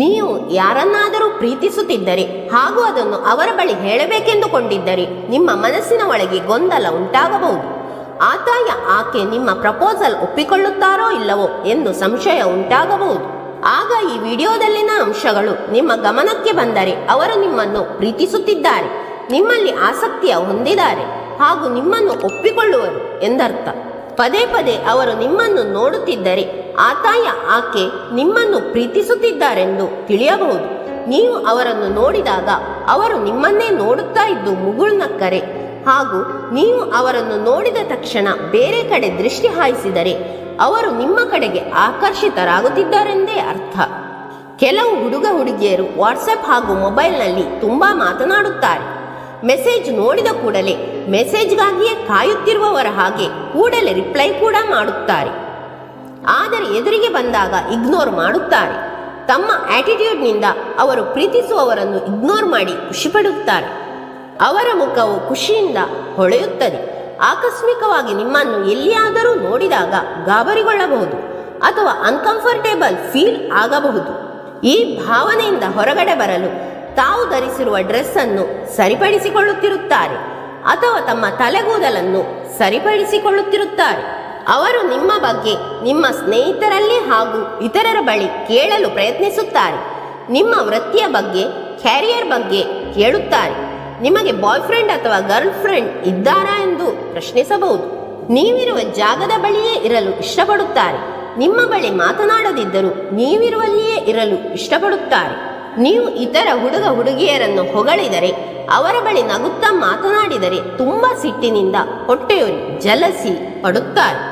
ನೀವು ಯಾರನ್ನಾದರೂ ಪ್ರೀತಿಸುತ್ತಿದ್ದರೆ ಹಾಗೂ ಅದನ್ನು ಅವರ ಬಳಿ ಹೇಳಬೇಕೆಂದುಕೊಂಡಿದ್ದರೆ ನಿಮ್ಮ ಮನಸ್ಸಿನ ಒಳಗೆ ಗೊಂದಲ ಉಂಟಾಗಬಹುದು. ಆತಾಯ ಆಕೆ ನಿಮ್ಮ ಪ್ರಪೋಸಲ್ ಒಪ್ಪಿಕೊಳ್ಳುತ್ತಾರೋ ಇಲ್ಲವೋ ಎಂದು ಸಂಶಯ ಉಂಟಾಗಬಹುದು. ಆಗ ಈ ವಿಡಿಯೋದಲ್ಲಿನ ಅಂಶಗಳು ನಿಮ್ಮ ಗಮನಕ್ಕೆ ಬಂದರೆ ಅವರು ನಿಮ್ಮನ್ನು ಪ್ರೀತಿಸುತ್ತಿದ್ದಾರೆ, ನಿಮ್ಮಲ್ಲಿ ಆಸಕ್ತಿಯ ಹೊಂದಿದ್ದಾರೆ ಹಾಗೂ ನಿಮ್ಮನ್ನು ಒಪ್ಪಿಕೊಳ್ಳುವರು ಎಂದರ್ಥ. ಪದೇ ಪದೇ ಅವರು ನಿಮ್ಮನ್ನು ನೋಡುತ್ತಿದ್ದರೆ ಆತಾಯ ಆಕೆ ನಿಮ್ಮನ್ನು ಪ್ರೀತಿಸುತ್ತಿದ್ದಾರೆಂದು ತಿಳಿಯಬಹುದು. ನೀವು ಅವರನ್ನು ನೋಡಿದಾಗ ಅವರು ನಿಮ್ಮನ್ನೇ ನೋಡುತ್ತಾ ಇದ್ದು ಮುಗುಳ್ನಕ್ಕರೆ ಹಾಗೂ ನೀವು ಅವರನ್ನು ನೋಡಿದ ತಕ್ಷಣ ಬೇರೆ ಕಡೆ ದೃಷ್ಟಿ ಹಾಯಿಸಿದರೆ ಅವರು ನಿಮ್ಮ ಕಡೆಗೆ ಆಕರ್ಷಿತರಾಗುತ್ತಿದ್ದಾರೆಂದೇ ಅರ್ಥ. ಕೆಲವು ಹುಡುಗ ಹುಡುಗಿಯರು ವಾಟ್ಸಪ್ ಹಾಗೂ ಮೊಬೈಲ್ನಲ್ಲಿ ತುಂಬಾ ಮಾತನಾಡುತ್ತಾರೆ. ಮೆಸೇಜ್ ನೋಡಿದ ಕೂಡಲೇ ಮೆಸೇಜ್ಗಾಗಿಯೇ ಕಾಯುತ್ತಿರುವವರ ಹಾಗೆ ಕೂಡಲೇ ರಿಪ್ಲೈ ಕೂಡ ಮಾಡುತ್ತಾರೆ. ಆದರೆ ಎದುರಿಗೆ ಬಂದಾಗ ಇಗ್ನೋರ್ ಮಾಡುತ್ತಾರೆ. ತಮ್ಮ ಆಟಿಟ್ಯೂಡ್ನಿಂದ ಅವರು ಪ್ರೀತಿಸುವವರನ್ನು ಇಗ್ನೋರ್ ಮಾಡಿ ಖುಷಿಪಡುತ್ತಾರೆ. ಅವರ ಮುಖವು ಖುಷಿಯಿಂದ ಹೊಳೆಯುತ್ತದೆ. ಆಕಸ್ಮಿಕವಾಗಿ ನಿಮ್ಮನ್ನು ಎಲ್ಲಿಯಾದರೂ ನೋಡಿದಾಗ ಗಾಬರಿಗೊಳ್ಳಬಹುದು ಅಥವಾ ಅನ್ಕಂಫರ್ಟೇಬಲ್ ಫೀಲ್ ಆಗಬಹುದು. ಈ ಭಾವನೆಯಿಂದ ಹೊರಗಡೆ ಬರಲು ತಾವು ಧರಿಸಿರುವ ಡ್ರೆಸ್ ಅನ್ನು ಸರಿಪಡಿಸಿಕೊಳ್ಳುತ್ತಿರುತ್ತಾರೆ ಅಥವಾ ತಮ್ಮ ತಲೆಗೂದಲನ್ನು ಸರಿಪಡಿಸಿಕೊಳ್ಳುತ್ತಿರುತ್ತಾರೆ. ಅವರು ನಿಮ್ಮ ಬಗ್ಗೆ, ನಿಮ್ಮ ಸ್ನೇಹಿತರಲ್ಲಿ ಹಾಗೂ ಇತರರ ಬಳಿ ಕೇಳಲು ಪ್ರಯತ್ನಿಸುತ್ತಾರೆ. ನಿಮ್ಮ ವೃತ್ತಿಯ ಬಗ್ಗೆ, ಕ್ಯಾರಿಯರ್ ಬಗ್ಗೆ ಕೇಳುತ್ತಾರೆ. ನಿಮಗೆ ಬಾಯ್ ಫ್ರೆಂಡ್ ಅಥವಾ ಗರ್ಲ್ ಫ್ರೆಂಡ್ ಇದ್ದಾರಾ ಎಂದು ಪ್ರಶ್ನಿಸಬಹುದು. ನೀವಿರುವ ಜಾಗದ ಬಳಿಯೇ ಇರಲು ಇಷ್ಟಪಡುತ್ತಾರೆ. ನಿಮ್ಮ ಬಳಿ ಮಾತನಾಡದಿದ್ದರೂ ನೀವಿರುವಲ್ಲಿಯೇ ಇರಲು ಇಷ್ಟಪಡುತ್ತಾರೆ. ನೀವು ಇತರ ಹುಡುಗ ಹುಡುಗಿಯರನ್ನು ಹೊಗಳಿದರೆ, ಅವರ ಬಳಿ ನಗುತ್ತಾ ಮಾತನಾಡಿದರೆ ತುಂಬಾ ಸಿಟ್ಟಿನಿಂದ ಹೊಟ್ಟೆಯೊರಿ ಜಲಸಿ ಪಡುತ್ತಾರೆ.